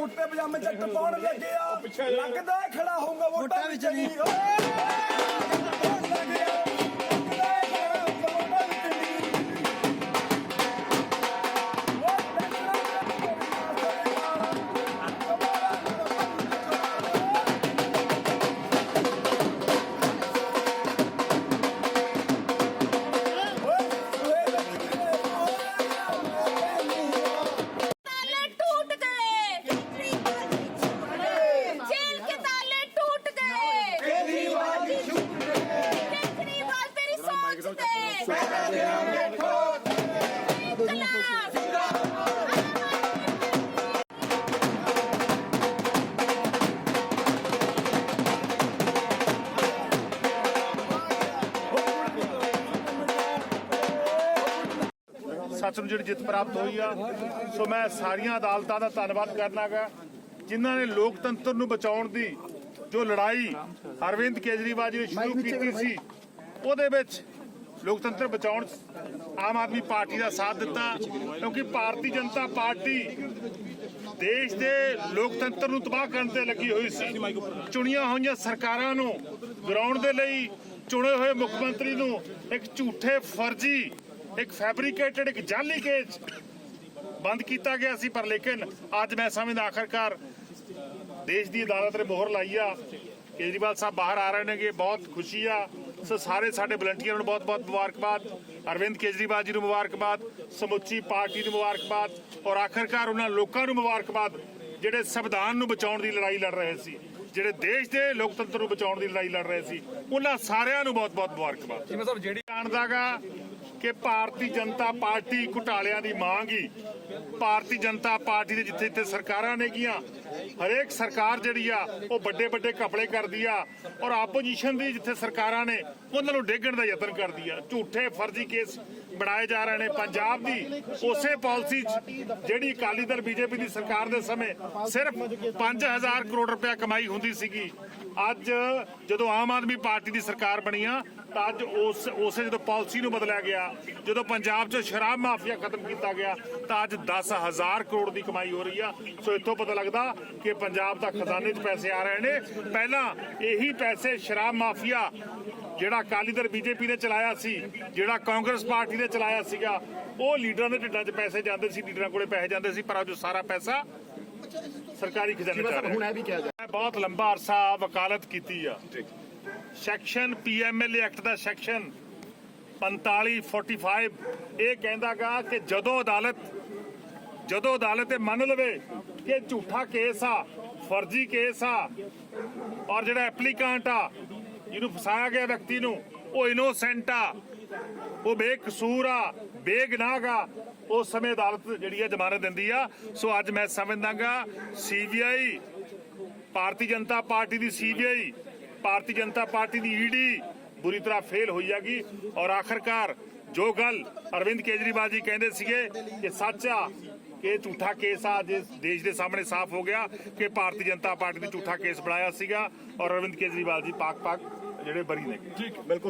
ਕੁੱਤੇ ਪਜਾਮੇ ਚੱਟ ਪਾਉਣ ਲੱਗਿਆ ਲੱਗਦਾ ਖੜਾ ਹੋਊਗਾ ਵੋਟਾਂ ਵਿੱਚ ਨਹੀਂ। ਪਾਉਣ ਸੱਚ ਨੂੰ ਜਿਹੜੀ ਜਿੱਤ ਪ੍ਰਾਪਤ ਹੋਈ ਆ। ਸੋ ਮੈਂ ਸਾਰੀਆਂ ਅਦਾਲਤਾਂ ਦਾ ਧੰਨਵਾਦ ਕਰਨਾਗਾ ਜਿਨ੍ਹਾਂ ਨੇ ਲੋਕਤੰਤਰ ਨੂੰ ਬਚਾਉਣ ਦੀ ਜੋ ਲੜਾਈ ਅਰਵਿੰਦ ਕੇਜਰੀਵਾਲ ਜੀ ਨੇ ਸ਼ੁਰੂ ਕੀਤੀ ਸੀ ਉਹਦੇ ਵਿੱਚ ਲੋਕਤੰਤਰ ਬਚਾਉਣ ਆਮ ਆਦਮੀ ਪਾਰਟੀ ਦਾ ਸਾਥ ਦਿੱਤਾ। ਕਿਉਂਕਿ ਭਾਰਤੀ ਜਨਤਾ ਪਾਰਟੀ ਦੇਸ਼ ਦੇ ਲੋਕਤੰਤਰ ਨੂੰ ਤਬਾਹ ਕਰਨ ਤੇ ਲੱਗੀ ਹੋਈ ਸੀ। ਚੁਣੀਆਂ ਹੋਈਆਂ ਸਰਕਾਰਾਂ ਨੂੰ ਗਰਾਉਣ ਦੇ ਲਈ ਚੁਣੇ ਹੋਏ ਮੁੱਖ ਮੰਤਰੀ ਨੂੰ ਇੱਕ ਝੂਠੇ ਫਰਜ਼ੀ ਇੱਕ ਫੈਬਰੀਕੇਟਡ ਇੱਕ ਜਾਲੀ ਕੇਸ ਬੰਦ ਕੀਤਾ ਗਿਆ ਸੀ ਪਰ ਲੇਕਿਨ ਅੱਜ ਮੈਂ ਸਮਝਦਾ ਆਖਰਕਾਰ ਦੇਸ਼ ਦੀ ਅਦਾਲਤ ਨੇ ਮੋਹਰ ਲਾਈ ਆ। ਕੇਜਰੀਵਾਲ ਸਾਹਿਬ ਬਾਹਰ ਆ ਰਹੇ ਨੇਗੇ ਬਹੁਤ ਖੁਸ਼ੀ ਆ। ਸੋ ਸਾਰੇ ਸਾਡੇ ਵਲੰਟੀਅਰਾਂ ਨੂੰ ਬਹੁਤ ਬਹੁਤ ਮੁਬਾਰਕਬਾਦ। ਅਰਵਿੰਦ ਕੇਜਰੀਵਾਲ ਜੀ ਨੂੰ ਮੁਬਾਰਕਬਾਦ ਸਮੁੱਚੀ ਪਾਰਟੀ ਨੂੰ ਮੁਬਾਰਕਬਾਦ ਔਰ ਆਖਰਕਾਰ ਉਹਨਾਂ ਲੋਕਾਂ ਨੂੰ ਮੁਬਾਰਕਬਾਦ ਜਿਹੜੇ ਸੰਵਿਧਾਨ ਨੂੰ ਬਚਾਉਣ ਦੀ ਲੜਾਈ ਲੜ ਰਹੇ ਸੀ ਜਿਹੜੇ ਦੇਸ਼ ਦੇ ਲੋਕਤੰਤਰ ਨੂੰ ਬਚਾਉਣ ਦੀ ਲੜਾਈ ਲੜ ਰਹੇ ਸੀ ਉਹਨਾਂ ਸਾਰਿਆਂ ਨੂੰ ਬਹੁਤ ਬਹੁਤ ਮੁਬਾਰਕਬਾਦ। ਜਿਵੇਂ ਸਾਹਿਬ ਜਿਹੜੀ ਜਾਣਦਾਗਾ ਕਿ ਭਾਰਤੀ ਜਨਤਾ ਪਾਰਟੀ ਘੁਟਾਲਿਆਂ ਦੀ ਮੰਗ ਹੀ ਭਾਰਤੀ ਜਨਤਾ ਪਾਰਟੀ ਦੇ ਜਿੱਥੇ ਜਿੱਥੇ ਸਰਕਾਰਾਂ ਨੇ ਕੀਆਂ ਹਰੇਕ ਸਰਕਾਰ ਜਿਹੜੀ ਆ, ਉਹ ਵੱਡੇ ਵੱਡੇ ਘਪਲੇ ਕਰਦੀ ਆ ਔਰ ਆਪੋਜੀਸ਼ਨ ਦੀ ਜਿੱਥੇ ਸਰਕਾਰਾਂ ਨੇ, ਉਹਨਾਂ ਨੂੰ ਡੇਗਣ ਦਾ ਯਤਨ ਕਰਦੀ ਆ। ਝੂਠੇ ਫਰਜ਼ੀ ਕੇਸ ਬਣਾਏ ਜਾ ਰਹੇ ਨੇ ਪੰਜਾਬ ਦੀ। ਉਸੇ ਪਾਲਿਸੀ 'ਚ ਜਿਹੜੀ ਅਕਾਲੀ ਦਲ ਬੀਜੇਪੀ ਦੀ ਸਰਕਾਰ ਦੇ ਸਮੇਂ ਸਿਰਫ 5000 ਕਰੋੜ ਰੁਪਇਆ ਕਮਾਈ ਹੁੰਦੀ ਸੀਗੀ। ਅੱਜ ਜਦੋਂ ਆਮ ਆਦਮੀ ਪਾਰਟੀ ਦੀ ਸਰਕਾਰ ਬਣੀ ਆ, ਤਾਂ ਅੱਜ ਉਸ, ਉਸੇ ਜਦੋਂ ਪਾਲਿਸੀ ਨੂੰ ਬਦਲਿਆ ਗਿਆ ਜਦੋਂ ਪੰਜਾਬ 'ਚ ਸ਼ਰਾਬ ਮਾਫੀਆ ਖਤਮ ਕੀਤਾ ਗਿਆ ਤਾਂ ਅੱਜ 10000 ਕਰੋੜ ਦੀ ਕਮਾਈ ਹੋ ਰਹੀ ਆ। ਸੋ ਇੱਥੋਂ ਪਤਾ ਲੱਗਦਾ ਕਿ ਪੰਜਾਬ ਦਾ ਖਜ਼ਾਨੇ 'ਚ ਪੈਸੇ ਆ ਰਹੇ ਨੇ। ਪਹਿਲਾਂ ਇਹੀ ਪੈਸੇ ਸ਼ਰਾਬ ਮਾਫੀਆ ਜਿਹੜਾ ਅਕਾਲੀ ਦਲ ਬੀਜੇਪੀ ਨੇ ਚਲਾਇਆ ਸੀ ਜਿਹੜਾ ਕਾਂਗਰਸ ਪਾਰਟੀ ਨੇ ਚਲਾਇਆ ਸੀਗਾ ਉਹ ਲੀਡਰਾਂ ਦੇ ਢਿੱਡਾਂ 'ਚ ਪੈਸੇ ਜਾਂਦੇ ਸੀ ਲੀਡਰਾਂ ਕੋਲੇ ਪੈਸੇ ਜਾਂਦੇ ਸੀ ਪਰ ਅੱਜ ਸਾਰਾ ਪੈਸਾ ਸਰਕਾਰੀ ਖਜ਼ਾਨੇ 'ਚ ਆ ਰਿਹਾ। ਹੁਣ ਇਹ ਵੀ ਕਿਹਾ ਜਾ ਮੈਂ ਬਹੁਤ ਲੰਬਾ ਅਰਸਾ ਵਕਾਲਤ ਕੀਤੀ ਆ। ਸੈਕਸ਼ਨ ਪੀਐਮਐਲਏ ਐਕਟ ਦਾ ਸੈਕਸ਼ਨ 4545 ਇਹ ਕਹਿੰਦਾਗਾ ਕਿ ਜਦੋਂ ਅਦਾਲਤ ਜਦੋਂ ਅਦਾਲਤ ਇਹ ਮੰਨ ਲਵੇ ਕਿ ਝੂਠਾ ਕੇਸ ਆ, ਫਰਜ਼ੀ ਕੇਸ ਆ, ਔਰ ਜਿਹੜਾ ਐਪਲੀਕੈਂਟ ਆ, ਜਿਹਨੂੰ ਫਸਾਇਆ ਗਿਆ ਵਿਅਕਤੀ ਨੂੰ, ਉਹ ਇਨੋਸੈਂਟ ਆ, ਉਹ ਬੇਕਸੂਰ ਆ, ਬੇਗਨਾਹ ਆ, ਉਸ ਸਮੇਂ ਅਦਾਲਤ ਜਿਹੜੀ ਆ ਜ਼ਮਾਨਤ ਦਿੰਦੀ ਆ। ਸੋ ਅੱਜ ਮੈਂ ਸਮਝਦਾਗਾ ਸੀਬੀਆਈ ਭਾਰਤੀ ਜਨਤਾ ਪਾਰਟੀ ਦੀ ਸੀਬੀਆਈ ਭਾਰਤੀ ਜਨਤਾ ਪਾਰਟੀ ਦੀ ਈਡੀ ਬੁਰੀ ਤਰ੍ਹਾਂ ਫੇਲ ਹੋਈ ਹੈਗੀ। ਔਰ ਆਖਰਕਾਰ ਜੋ ਗੱਲ ਅਰਵਿੰਦ ਕੇਜਰੀਵਾਲ ਜੀ ਕਹਿੰਦੇ ਸੀਗੇ ਕਿ ਸੱਚ ਆ ਕਿ ਝੂਠਾ ਕੇਸ ਆ ਅੱਜ ਦੇਸ਼ ਦੇ ਸਾਹਮਣੇ ਸਾਫ਼ ਹੋ ਗਿਆ ਕਿ ਭਾਰਤੀ ਜਨਤਾ ਪਾਰਟੀ ਨੇ ਝੂਠਾ ਕੇਸ ਬਣਾਇਆ ਸੀਗਾ ਔਰ ਅਰਵਿੰਦ ਕੇਜਰੀਵਾਲ ਜੀ ਪਾਕ ਪਾਕ ਜਿਹੜੇ ਬਰੀ ਨੇ। ਠੀਕ। ਬਿਲਕੁਲ